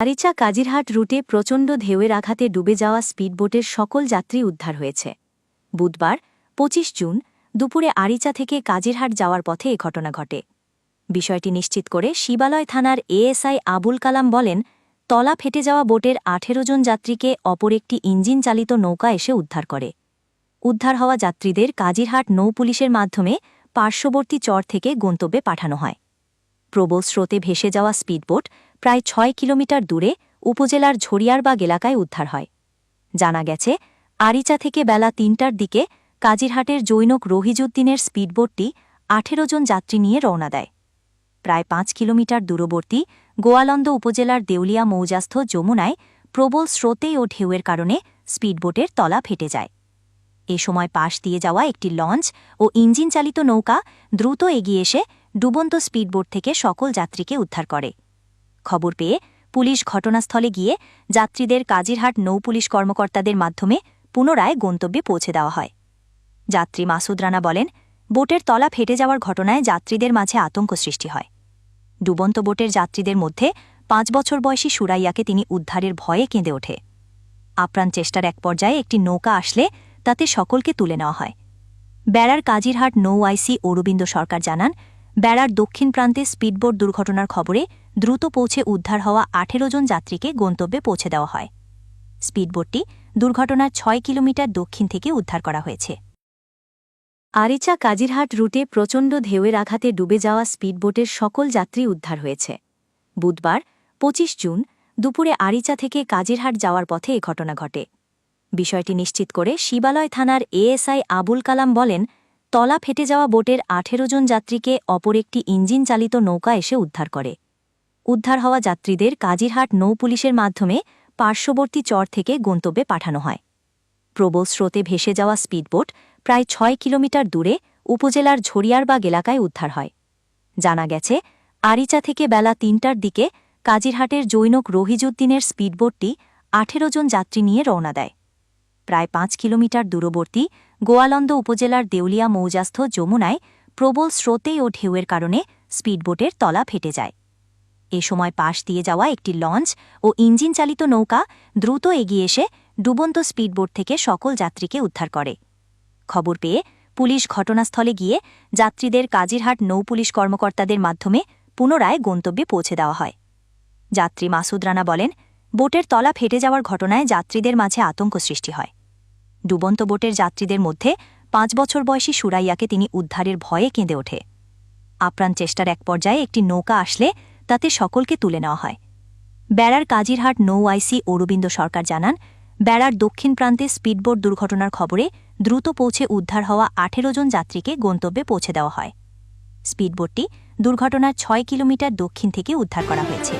আরিচা কাজিরহাট রুটে প্রচণ্ড ঢেউয়ের আঘাতে ডুবে যাওয়া স্পিডবোটের সকল যাত্রী উদ্ধার হয়েছে। বুধবার ২৫ জুন, দুপুরে আরিচা থেকে কাজিরহাট যাওয়ার পথে এ ঘটনা ঘটে। বিষয়টি নিশ্চিত করে শিবালয় থানার এএসআই আবুল কালাম বলেন, তলা ফেটে যাওয়া বোটের আঠেরো জন যাত্রীকে অপর একটি ইঞ্জিন চালিত নৌকা এসে উদ্ধার করে। উদ্ধার হওয়া যাত্রীদের কাজিরহাট নৌ পুলিশের মাধ্যমে পার্শ্ববর্তী চর থেকে গন্তব্যে পাঠানো হয়। প্রবল স্রোতে ভেসে যাওয়া স্পিডবোট প্রায় ছয় কিলোমিটার দূরে উপজেলার ঝরিয়ারবাগ এলাকায় উদ্ধার হয়। জানা গেছে, আরিচা থেকে বেলা তিনটার দিকে কাজিরহাটের জৈনক রহিজুদ্দিনের স্পিডবোটটি আঠেরো জন যাত্রী নিয়ে রওনা দেয়। প্রায় পাঁচ কিলোমিটার দূরবর্তী গোয়ালন্দ উপজেলার দেউলিয়া মৌজাস্থ যমুনায় প্রবল স্রোতে ও ঢেউয়ের কারণে স্পিডবোটের তলা ফেটে যায়। এ সময় পাশ দিয়ে যাওয়া একটি লঞ্চ ও ইঞ্জিন চালিত নৌকা দ্রুত এগিয়ে এসে ডুবন্ত স্পিডবোট থেকে সকল যাত্রীকে উদ্ধার করে। খবর পেয়ে পুলিশ ঘটনাস্থলে গিয়ে যাত্রীদের কাজিরহাট নৌ পুলিশ কর্মকর্তাদের মাধ্যমে পুনরায় গন্তব্যে পৌঁছে দেওয়া হয়। যাত্রী মাসুদ রানা বলেন, বোটের তলা ফেটে যাওয়ার ঘটনায় যাত্রীদের মাঝে আতঙ্ক সৃষ্টি হয়। ডুবন্ত বোটের যাত্রীদের মধ্যে পাঁচ বছর বয়সী সুরাইয়াকে তিনি উদ্ধারের ভয়ে কেঁদে ওঠে। আপ্রাণ চেষ্টার এক পর্যায়ে একটি নৌকা আসলে তাতে সকলকে তুলে নেওয়া হয়। বেড়ার কাজিরহাট নৌ আইসি অরবিন্দ সরকার জানান বেড়ার দক্ষিণ প্রান্তে স্পিডবোট দুর্ঘটনার খবরে দ্রুত পৌঁছে উদ্ধার হওয়া আঠেরো জন যাত্রীকে গন্তব্যে পৌঁছে দেওয়া হয়। স্পিডবোটটি দুর্ঘটনার ছয় কিলোমিটার দক্ষিণ থেকে উদ্ধার করা হয়েছে। আরিচা কাজিরহাট রুটে প্রচণ্ড ঢেউয়ের আঘাতে ডুবে যাওয়া স্পিডবোটের সকল যাত্রী উদ্ধার হয়েছে। বুধবার ২৫ জুন, দুপুরে আরিচা থেকে কাজিরহাট যাওয়ার পথে এ ঘটনা ঘটে। বিষয়টি নিশ্চিত করে শিবালয় থানার এএসআই আবুল কালাম বলেন তলা ফেটে যাওয়া বোটের আঠেরো জন যাত্রীকে অপর একটি ইঞ্জিন চালিত নৌকা এসে উদ্ধার করে। উদ্ধার হওয়া যাত্রীদের কাজিরহাট নৌ পুলিশের মাধ্যমে পার্শ্ববর্তী চর থেকে গন্তব্যে পাঠানো হয়। প্রবল স্রোতে ভেসে যাওয়া স্পিডবোট প্রায় ছয় কিলোমিটার দূরে উপজেলার ঝরিয়ারবাগ এলাকায় উদ্ধার হয়। জানা গেছে, আরিচা থেকে বেলা তিনটার দিকে কাজিরহাটের জৈনক রহিজুদ্দিনের স্পিডবোটটি আঠেরো জন যাত্রী নিয়ে রওনা দেয়। প্রায় পাঁচ কিলোমিটার দূরবর্তী গোয়ালন্দ উপজেলার দেউলিয়া মৌজাস্থ যমুনায় প্রবল স্রোতে ও ঢেউয়ের কারণে স্পিডবোটের তলা ফেটে যায়। এ সময় পাশ দিয়ে যাওয়া একটি লঞ্চ ও ইঞ্জিন চালিত নৌকা দ্রুত এগিয়ে এসে ডুবন্ত স্পিডবোট থেকে সকল যাত্রীকে উদ্ধার করে। খবর পেয়ে পুলিশ ঘটনাস্থলে গিয়ে যাত্রীদের কাজিরহাট নৌ পুলিশ কর্মকর্তাদের মাধ্যমে পুনরায় গন্তব্যে পৌঁছে দেওয়া হয়। যাত্রী মাসুদ রানা বলেন, বোটের তলা ফেটে যাওয়ার ঘটনায় যাত্রীদের মাঝে আতঙ্ক সৃষ্টি হয়। ডুবন্ত বোটের যাত্রীদের মধ্যে পাঁচ বছর বয়সী সুরাইয়াকে তিনি উদ্ধারের ভয়ে কেঁদে ওঠে। আপ্রাণ চেষ্টার এক পর্যায়ে একটি নৌকা আসলে তাতে সকলকে তুলে নেওয়া হয়। বেড়ার কাজিরহাট নৌ আইসি অরবিন্দ সরকার জানান, বেড়ার দক্ষিণ প্রান্তে স্পিডবোট দুর্ঘটনার খবরে দ্রুত পৌঁছে উদ্ধার হওয়া আঠেরো জন যাত্রীকে গন্তব্যে পৌঁছে দেওয়া হয়। স্পিডবোটটি দুর্ঘটনার ছয় কিলোমিটার দক্ষিণ থেকে উদ্ধার করা হয়েছে।